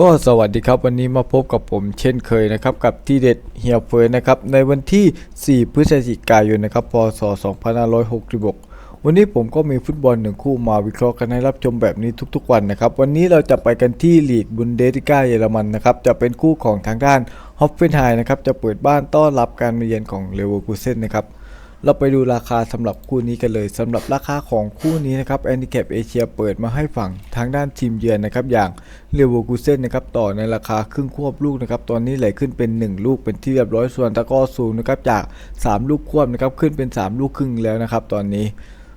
ก็สวัสดีครับวันนี้มาพบกับผมเช่นเคยนะครับกับที่เด็ดเฮียเฟิร์นะครับในวันที่ 4 พฤศจิกายนนะครับพศ 2566 วันนี้ผมก็มีฟุตบอลหนึ่งคู่มาวิเคราะห์กันให้รับชมแบบนี้ทุกๆวันนะครับวันนี้เราจะไปกันที่ลีดบุนเดสติก้าเยอรมันนะครับจะเป็นคู่ของทางด้านฮอฟเฟนไฮนะครับจะเปิดบ้านต้อนรับการมาเยือนของเลเวอร์คูเซ่นนะครับ เราไปดูราคาสำหรับคู่นี้กันเลยสำหรับราคาของคู่นี้นะครับแอนดิแคปเอเชียเปิดมาให้ฝั่งทางด้านทีมเยือนนะครับอย่างเลเวอร์คูเซนนะครับต่อในราคาครึ่งควบลูกนะครับตอนนี้ไหลขึ้นเป็น 1 ลูกเป็นที่เรียบร้อยส่วนตะก้อสูงนะครับจาก 3 ลูกควบนะครับขึ้นเป็น 3 ลูกครึ่งแล้วนะครับตอนนี้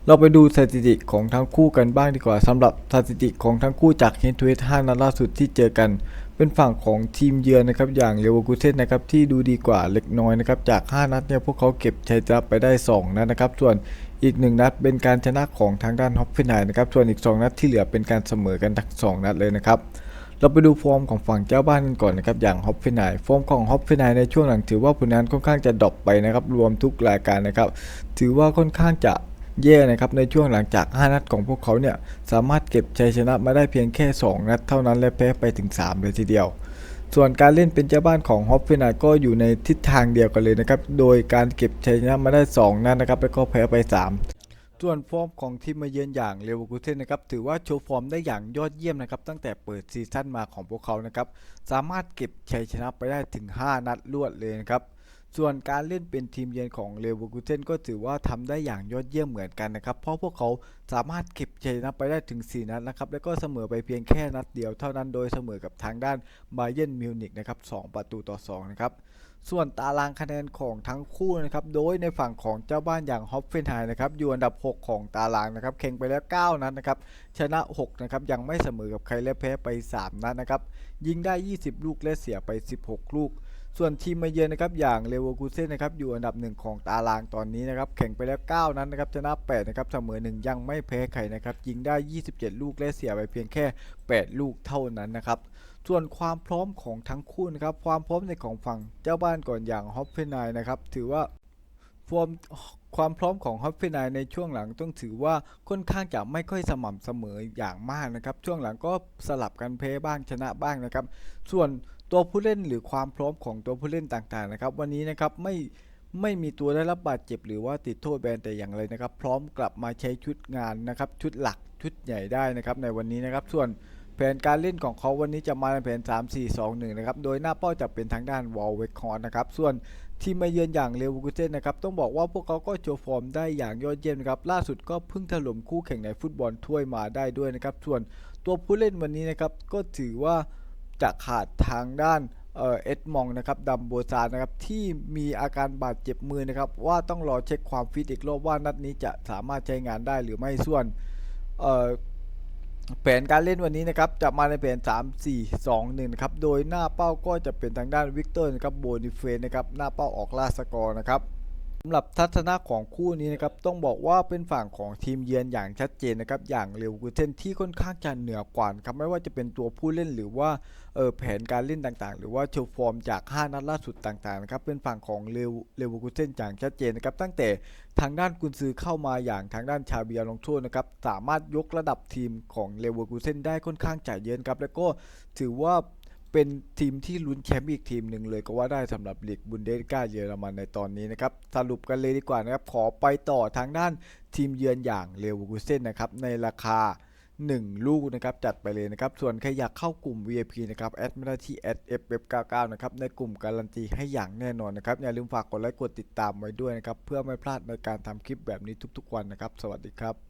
เราไปดูสถิติของทั้งคู่กันบ้างดีกว่าสำหรับสถิติของทั้งคู่จากเฮนทูเอส5นัดล่าสุดที่เจอกัน เป็นฝั่งของทีมเยือนนะครับอย่างเลเวอร์คูเซนนะครับที่ดูดีกว่าเล็กน้อยนะครับจาก 5 นัดเนี่ยพวกเขาเก็บชัยชนะไปได้ 2 นัดนะครับ ส่วนอีก 1 นัดเป็นการชนะของทางด้านฮอปเฟนไฮนะครับส่วนอีก 2 นัดที่เหลือเป็นการเสมอกันทั้ง2นัดเลยนะครับเราไปดูฟอร์มของฝั่งเจ้าบ้านกันก่อนนะครับอย่างฮอปเฟนไฮฟอร์มของฮอปเฟนไฮในช่วงหลังถือว่าผลงานค่อนข้างจะดรอปไปนะครับรวมทุกรายการนะครับถือว่าค่อนข้างจะ แย่นะครับในช่วงหลังจาก 5 นัดของพวกเขาเนี่ยสามารถเก็บชัยชนะมาได้เพียงแค่ 2 นัดเท่านั้นและแพ้ไปถึง 3 เลยทีเดียว ส่วนการเล่นเป็นเจ้าบ้านของฮอปเฟนไฮก็อยู่ในทิศทางเดียวกันเลยนะครับโดยการเก็บชัยชนะมาได้ 2 นัดนะครับแล้วก็แพ้ไป 3ส่วนฟอร์มของทีมมาเยือนอย่างเลเวอร์คูเซนนะครับถือว่าโชว์ฟอร์มได้อย่างยอดเยี่ยมนะครับตั้งแต่เปิดซีซั่นมาของพวกเขานะครับสามารถเก็บชัยชนะไปได้ถึง 5 นัดรวดเลยนะครับ ส่วนการเล่นเป็นทีมเยือนของเลเวอร์คูเซนก็ถือว่าทำได้อย่างยอดเยี่ยมเหมือนกันนะครับ เพราะพวกเขาสามารถเก็บชัยชนะไปได้ถึง 4 นัดนะครับ แล้วก็เสมอไปเพียงแค่นัดเดียวเท่านั้นโดยเสมอกับทางด้านบาเยนมิวนิกนะครับ 2 ประตูต่อ 2 นะครับ ส่วนตารางคะแนนของทั้งคู่นะครับ โดยในฝั่งของเจ้าบ้านอย่างฮอปเฟนไฮนะครับ อยู่อันดับ 6 ของตารางนะครับแข่งไปแล้ว 9 นัดนะครับ ชนะ 6 นะครับ ยังไม่เสมอกับใครและแพ้ไป 3 นัดนะครับ ยิงได้ 20 ลูกและเสียไป 16 ลูก ส่วนทีมมาเยือนนะครับอย่างเลเวอร์คูเซ่นนะครับอยู่อันดับ1ของตารางตอนนี้นะครับแข่งไปแล้ว 9 นัดนนะครับชนะ8นะครับเสมอ 1 ยังไม่แพ้ใครนะครับยิงได้ 27 ลูกและเสียไปเพียงแค่ 8 ลูกเท่านั้นนะครับส่วนความพร้อมของทั้งคู่นะครับความพร้อมในของฝั่งเจ้าบ้านก่อนอย่างฮอปเฟนไนนะครับถือว่าฟอร์มความพร้อมของฮอปเฟนไนในช่วงหลังต้องถือว่าค่อนข้างจะไม่ค่อยสม่ำเสมออย่างมากนะครับ ช่วงหลังก็สลับกันแพ้บ้างชนะบ้างนะครับ ส่วน ตัวผู้เล่นหรือความพร้อมของตัวผู้เล่นต่างๆนะครับ วันนี้นะครับไม่ไม่มีตัวได้รับบาดเจ็บหรือว่าติดโทษแบนแต่อย่างไรนะครับ พร้อมกลับมาใช้ชุดงานนะครับ ชุดหลักชุดใหญ่ได้นะครับ ในวันนี้นะครับ ส่วนแผนการเล่นของเขาวันนี้จะมาในแผน 3 4 2 1 นะครับ โดยหน้าเป้าจะเป็นทางด้านวอลเวคอนนะครับ ส่วนทีมมาเยือนอย่างเลวูกูเซนนะครับ ต้องบอกว่าพวกเขาก็โชว์ฟอร์มได้อย่างยอดเยี่ยมนะครับ ล่าสุดก็เพิ่งถล่มคู่แข่งในฟุตบอลถ้วยมาได้ด้วยนะครับ ส่วนตัวผู้เล่นวันนี้นะครับ ก็ถือว่า จะขาดทางด้านเอ็ดมองนะครับดัมโบซานนะครับที่มีอาการบาดเจ็บมือนะครับว่าต้องรอเช็คความฟิตอีกรอบว่านัดนี้จะสามารถใช้งานได้หรือไม่ส่วนแผนการเล่นวันนี้นะครับจะมาในแผน 3 4 2 1นะครับโดยหน้าเป้าก็จะเป็นทางด้านวิกเตอร์นะครับโบนิเฟนนะครับหน้าเป้าออกล่าสกอร์นะครับ สำหรับทัศนะของคู่นี้นะครับต้องบอกว่าเป็นฝั่งของทีมเยือนอย่างชัดเจนนะครับอย่างเร็วกูเทนที่ค่อนข้างจะเหนือกว่าครับไม่ว่าจะเป็นตัวผู้เล่นหรือว่าเออแผนการเล่นต่างๆ หรือว่าโชว์ฟอร์มจาก 5 นัดล่าสุดต่างๆนะครับเป็นฝั่งของเรวเรวกูเทนอย่างชัดเจนนะครับตั้งแต่ทางด้านกุนซือเข้ามาอย่างทางด้านชาเบียลองโทษนะครับสามารถยกระดับทีมของเลเวอร์คูเซนได้ค่อนข้างจ่ายเยอะครับแล้วก็ถือว่า เป็นทีมที่ลุ้นแชมป์อีกทีมหนึ่งเลยก็ว่าได้สำหรับลีกบุนเดสกาเยอรมันในตอนนี้นะครับ สรุปกันเลยดีกว่านะครับ ขอไปต่อทางด้านทีมเยือนอย่างเลเวอร์คูเซนนะครับ ในราคา 1 ลูกนะครับ จัดไปเลยนะครับ ส่วนใครอยากเข้ากลุ่ม VIP นะครับ แอดมาได้ที่ @ff99 นะครับ ในกลุ่มการันตีให้อย่างแน่นอนนะครับ อย่าลืมฝากกดไลค์กดติดตามไว้ด้วยนะครับ เพื่อไม่พลาดในการทำคลิปแบบนี้ทุกๆ วันนะครับ สวัสดีครับ